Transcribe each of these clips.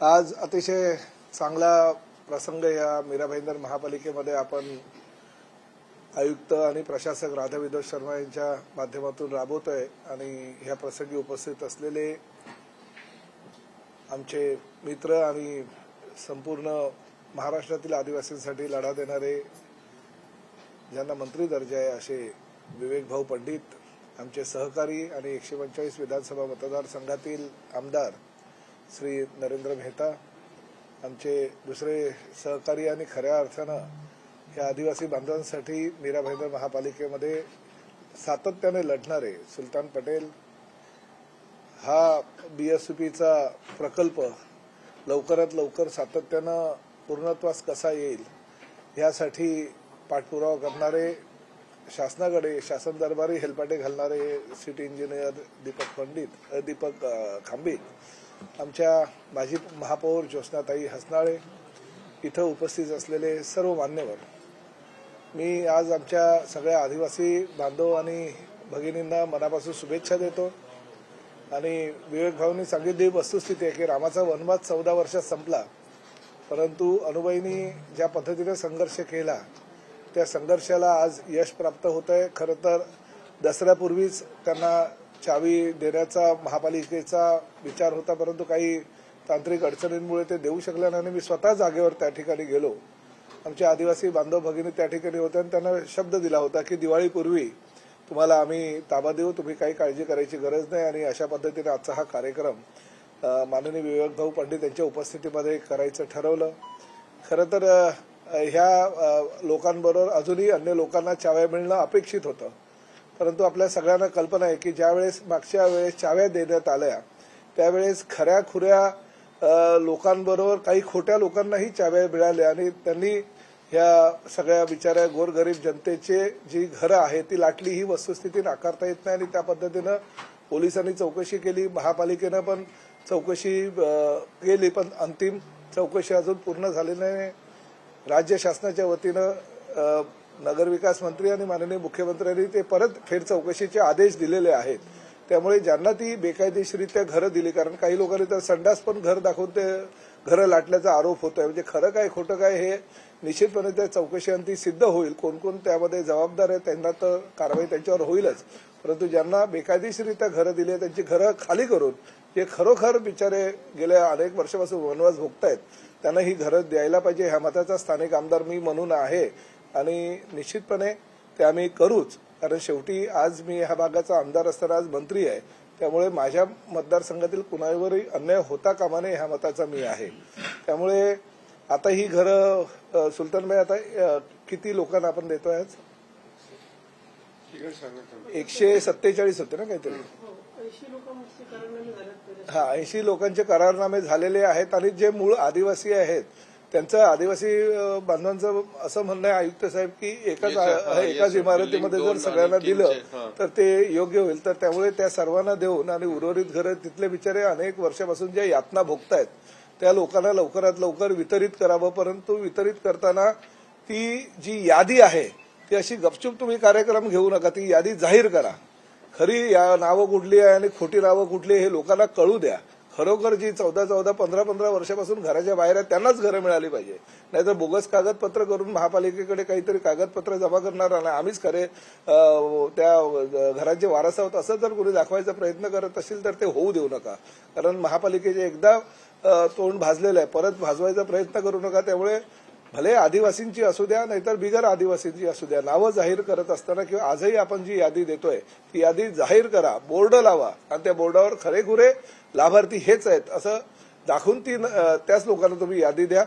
आज अतिशय चांगला प्रसंग या मीरा भाईंदर महापालिकेमध्ये आपण आयुक्त आणि प्रशासक राधा विनोद शर्मा यांच्या माध्यमातून राबवतोय आणि ह्या प्रसंगी उपस्थित असलेले आमचे मित्र आणि संपूर्ण महाराष्ट्रातील आदिवासींसाठी लढा देणारे ज्यांना मंत्री दर्जा आहे असे विवेकभाऊ पंडित आमचे सहकारी आणि एकशे पंचेचाळीस विधानसभा मतदारसंघातील आमदार श्री नरेंद्र मेहता आमचे दुसरे सहकारी आणि खऱ्या अर्थानं या आदिवासी बांधवांसाठी मीरा भाईंदर महापालिकेमध्ये सातत्याने लढणारे सुलतान पटेल हा बीएसपीचा प्रकल्प लवकरात लवकर सातत्यानं पूर्णत्वास कसा येईल यासाठी पाठपुरावा करणारे शासनाकडे शासन दरबारी हेलपाटे घालणारे सिटी इंजिनियर दीपक पंडित दीपक खांबीत आमच्या माजी महापौर ज्योत्स्नाताई हसनाळे इथं उपस्थित असलेले सर्व मान्यवर मी आज आमच्या सगळ्या आदिवासी बांधव आणि भगिनींना मनापासून शुभेच्छा देतो आणि विवेक भाऊंनी सांगितली वस्तुस्थिती आहे की रामाचा वनवास चौदा वर्षात संपला परंतु अनुबाईंनी ज्या पद्धतीने संघर्ष केला त्या संघर्षाला आज यश प्राप्त होत आहे खरं तर दसऱ्यापूर्वीच त्यांना चावी देण्याचा महापालिकेचा विचार होता परंतु काही तांत्रिक अडचणींमुळे ते देऊ शकले नाही आणि मी स्वतः जागेवर त्या ठिकाणी गेलो. आमचे आदिवासी बांधव भगिनी त्या ठिकाणी होते आणि त्यांना शब्द दिला होता की दिवाळीपूर्वी तुम्हाला आम्ही ताबा देऊ तुम्ही काही काळजी करायची गरज नाही आणि अशा पद्धतीने आजचा हा कार्यक्रम माननीय विवेक भाऊ पंडित यांच्या उपस्थितीमध्ये करायचं ठरवलं. खरं तर ह्या लोकांबरोबर अजूनही अन्य लोकांना चाव्या मिळणं अपेक्षित होतं. परंतु आपल्या सगळ्यांना कल्पना आहे की ज्यावेळेस मागच्या वेळेस चाव्या देण्यात आल्या त्यावेळेस खऱ्या खुऱ्या लोकांबरोबर काही खोट्या लोकांनाही चाव्या मिळाल्या आणि त्यांनी ह्या सगळ्या बिचाऱ्या गोरगरीब जनतेचे जी घरं आहेत ती लाटली ही वस्तुस्थिती नाकारता येत नाही आणि त्या पद्धतीनं पोलिसांनी चौकशी केली महापालिकेनं पण चौकशी केली पण अंतिम चौकशी अजून पूर्ण झाली नाही. राज्य शासनाच्या वतीनं नगरविकास मंत्री आणि माननीय मुख्यमंत्र्यांनी ते परत फेर चौकशीचे आदेश दिलेले आहेत. त्यामुळे ज्यांना ती बेकायदेशीरित्या घरं दिली कारण काही लोकांनी तर संडास पण घर दाखवून ते घरं लाटल्याचा आरोप होतोय. म्हणजे खरं काय खोटं काय हे निश्चितपणे त्या चौकशीअंती सिद्ध होईल. कोण कोण त्यामध्ये जबाबदार आहे त्यांना तर कारवाई त्यांच्यावर होईलच. परंतु ज्यांना बेकायदेशीरित्या घरं दिली त्यांची घरं खाली करून जे खरोखर बिचारे गेल्या अनेक वर्षापासून वनवास भोगतायत त्यांना ही घरं द्यायला पाहिजे. ह्या मताचा स्थानिक आमदार मी म्हणून आहे. आणि निश्चितपणे ते आम्ही करूच. कारण शेवटी आज मी ह्या भागाचा आमदार असताना आज मंत्री आहे. त्यामुळे माझ्या मतदारसंघातील कुणावरही अन्याय होता कामा नये ह्या मताचा मी आहे. त्यामुळे आता ही घरं सुलतानबाई आता किती लोकांना आपण देतोय आज? एकशे सत्तेचाळीस होते ना काहीतरी. हा ऐंशी लोकांचे करारनामे झालेले आहेत आणि जे मूळ आदिवासी आहेत त्यांचं आदिवासी बांधवांचं असं म्हणणं आहे आयुक्त साहेब की एकाच एकाच. इमारतीमध्ये जर सगळ्यांना दिलं. तर ते योग्य होईल तर त्यामुळे त्या सर्वांना देऊन आणि उर्वरित घरं तिथले बिचारे अनेक वर्षापासून ज्या यातना भोगतायत त्या लोकांना लवकरात लवकर वितरित करावं परंतु वितरित करताना ती जी यादी आहे ती अशी गपचूप तुम्ही कार्यक्रम घेऊ नका ती यादी जाहीर करा खरी या नावं कुठली आहे आणि खोटी नावं कुठली हे लोकांना कळू द्या खरोखर जी चौदा चौदा पंधरा पंधरा वर्षापासून घराच्या बाहेर आहे त्यांनाच घरं मिळाली पाहिजे. नाहीतर बोगस कागदपत्र करून महापालिकेकडे काहीतरी कागदपत्र जमा करणार नाही. आम्हीच खरे त्या घराचे वारस आहोत. असं जर कोणी दाखवायचा प्रयत्न करत असेल तर ते होऊ देऊ नका. कारण महापालिकेचे एकदा तोंड भाजलेलं आहे. परत भाजवायचा प्रयत्न करू नका. त्यामुळे भले आदिवासींची असू द्या नाहीतर बिगर आदिवासींची असू द्या. नावं जाहीर करत असताना किंवा आजही आपण जी यादी देतोय ती यादी जाहीर करा बोर्ड लावा. आणि त्या बोर्डावर खरेखुरे लाभार्थी हेच आहेत असं दाखवून ती त्याच लोकांना तुम्ही यादी द्या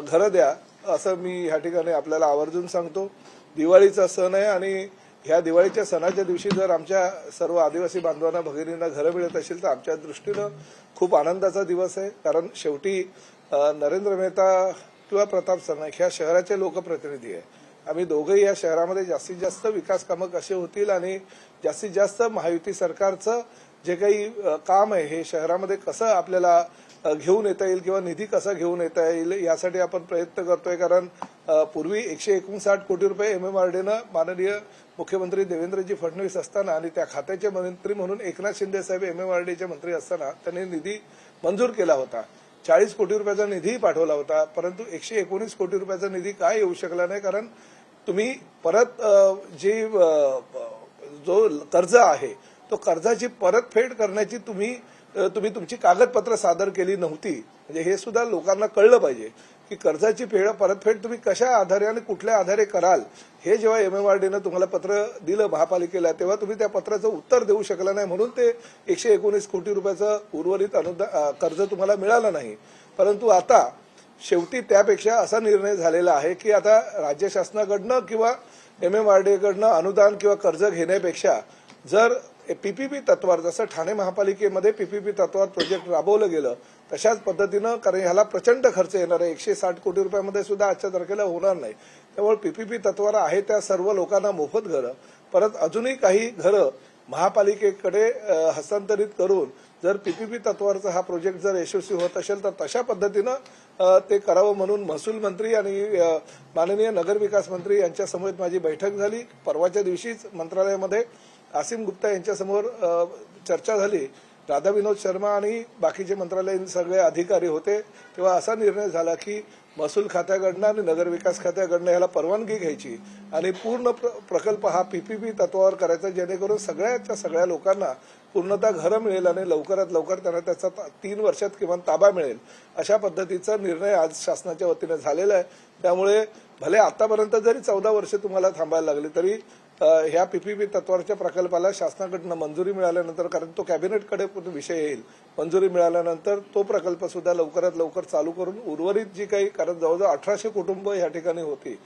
घरं द्या असं मी ह्या ठिकाणी आपल्याला आवर्जून सांगतो. दिवाळीचा सण आहे आणि ह्या दिवाळीच्या सणाच्या दिवशी जर आमच्या सर्व आदिवासी बांधवांना भगिनींना घरं मिळत असेल तर आमच्या दृष्टीनं खूप आनंदाचा दिवस आहे. कारण शेवटी नरेंद्र मेहता किंवा प्रताप सरनाईक ह्या शहराचे लोकप्रतिनिधी आहे. आम्ही दोघंही या शहरामध्ये जास्तीत जास्त विकास कामं कसे होतील आणि जास्तीत जास्त महायुती सरकारचं जे काही काम आहे हे शहरामध्ये कसं आपल्याला घेऊन येता येईल किंवा निधी कसा घेऊन येता येईल यासाठी आपण प्रयत्न करतोय. कारण पूर्वी एकशे एकोणसाठ कोटी रुपये एमएमआरडीनं माननीय मुख्यमंत्री देवेंद्रजी फडणवीस असताना आणि त्या खात्याचे मंत्री म्हणून एकनाथ शिंदे साहेब एमएमआरडीचे मंत्री असताना त्यांनी निधी मंजूर केला होता. चाळीस कोटी रुपयाचा निधीही पाठवला होता परंतु एकशे एकोणीस कोटी रुपयाचा निधी काय येऊ शकला नाही कारण तुम्ही परत जी जो कर्ज आहे तो कर्जाची परतफेड करण्याची तुम्ही तुम्ही तुमची कागदपत्र सादर केली नव्हती. म्हणजे हे सुद्धा लोकांना कळलं पाहिजे की कर्जाची फेड परतफेड तुम्ही कशा आधारे आणि कुठल्या आधारे कराल हे जेव्हा एमएमआरडीनं तुम्हाला पत्र दिलं महापालिकेला तेव्हा तुम्ही त्या पत्राचं उत्तर देऊ शकला नाही म्हणून ते एकशे एकोणीस कोटी रुपयाचं उर्वरित अनुदान कर्ज तुम्हाला मिळालं नाही. परंतु आता शेवटी त्यापेक्षा असा निर्णय झालेला आहे की आता राज्य शासनाकडनं किंवा एम एम आर डीकडनं अनुदान किंवा कर्ज घेण्यापेक्षा जर पीपीपी तत्वावर जसं ठाणे महापालिकेमध्ये पीपीपी तत्वावर प्रोजेक्ट राबवलं गेलं तशाच पद्धतीनं कारण ह्याला प्रचंड खर्च येणार आहे. एकशे साठ कोटी रुपयामध्ये सुद्धा आजच्या तारखेला होणार नाही. त्यामुळे पीपीपी तत्वावर आहे त्या सर्व लोकांना मोफत घरं. परत अजूनही काही घरं महापालिकेकडे हस्तांतरित करून जर पीपीपी तत्वावरचा हा प्रोजेक्ट जर यशस्वी होत असेल तर तशा पद्धतीनं ते करावं म्हणून महसूल मंत्री आणि माननीय नगरविकास मंत्री यांच्या माझी बैठक झाली. परवाच्या दिवशीच मंत्रालयामध्ये आसिम गुप्ता यांच्यासमोर चर्चा झाली. राधा विनोद शर्मा आणि बाकीचे मंत्रालयीन सगळे अधिकारी होते. तेव्हा असा निर्णय झाला की महसूल खात्याकडनं आणि नगरविकास खात्याकडनं याला परवानगी घ्यायची आणि पूर्ण प्र- प्रकल्प हा पीपीपी तत्वावर करायचा जेणेकरून सगळ्याच्या सगळ्या लोकांना पूर्णतः घरं मिळेल आणि लवकरात लवकर त्यांना त्याचा तीन वर्षात किमान ताबा मिळेल. अशा पद्धतीचा निर्णय आज शासनाच्या वतीने झालेला आहे. त्यामुळे भले आतापर्यंत जरी चौदा वर्ष तुम्हाला थांबायला लागली तरी ह्या पीपीपी तत्वाच्या प्रकल्पाला शासनाकडनं मंजुरी मिळाल्यानंतर कारण तो कॅबिनेटकडे विषय येईल मंजुरी मिळाल्यानंतर तो प्रकल्प सुद्धा लवकरात लवकर चालू करून उर्वरित जी काही कारण जवळजवळ अठराशे कुटुंब या ठिकाणी होती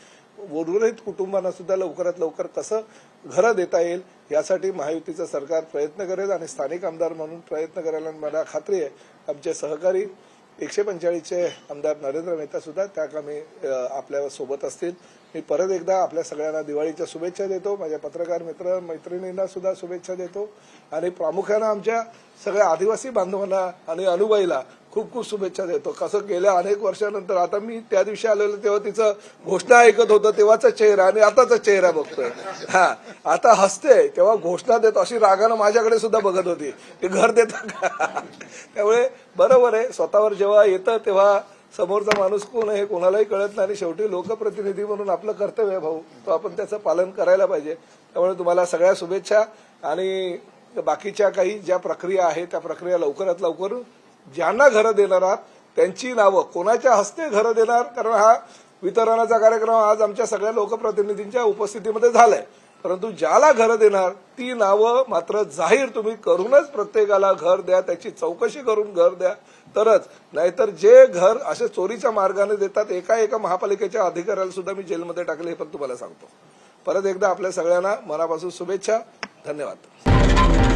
उर्वरित कुटुंबांना सुद्धा लवकरात लवकर कसं घरं देता येईल यासाठी महायुतीचं सरकार प्रयत्न करेल आणि स्थानिक आमदार म्हणून प्रयत्न करायला मला खात्री आहे. आमचे सहकारी एकशे पंचेचाळीसचे आमदार नरेंद्र मेहता सुद्धा त्या कामी आपल्यासोबत असतील. मी परत एकदा आपल्या सगळ्यांना दिवाळीच्या शुभेच्छा देतो. माझ्या पत्रकार मित्र मैत्रिणींना सुद्धा शुभेच्छा देतो. आणि प्रामुख्यानं आमच्या सगळ्या आदिवासी बांधवांना आणि अनुबाईला खूप खूप शुभेच्छा देतो. कसं गेल्या अनेक वर्षानंतर आता मी त्या दिवशी आलेलो तेव्हा तिचं घोषणा ऐकत होतं तेव्हाचा चेहरा आणि आताचा चेहरा बघतोय. हा आता हसते तेव्हा घोषणा देतो अशी रागानं माझ्याकडे सुद्धा बघत होती. ते घर देतात का? त्यामुळे बरोबर आहे स्वतःवर जेव्हा येतं तेव्हा समोरचा माणूस कोण आहे कोणालाही कळत नाही. आणि शेवटी लोकप्रतिनिधी म्हणून आपलं कर्तव्य आहे भाऊ. तो आपण त्याचं पालन करायला पाहिजे. त्यामुळे तुम्हाला सगळ्या शुभेच्छा. आणि बाकीच्या काही ज्या प्रक्रिया आहेत त्या प्रक्रिया लवकरात लवकर ज्यांना घरं देणार आहात त्यांची नावं. कोणाच्या हस्ते घरं देणार? कारण हा वितरणाचा कार्यक्रम आज आमच्या सगळ्या लोकप्रतिनिधींच्या उपस्थितीमध्ये झालाय. परंतु ज्याला घरं देणार ती नावं मात्र जाहीर तुम्ही करूनच प्रत्येकाला घर द्या त्याची चौकशी करून घर द्या. तरच नाहीतर जे घर असे चोरीच्या मार्गाने देतात एका एका महापालिकेच्या अधिकाऱ्याला सुद्धा मी जेलमध्ये टाकले हे पण तुम्हाला सांगतो. परत एकदा आपल्या सगळ्यांना मनापासून शुभेच्छा. धन्यवाद.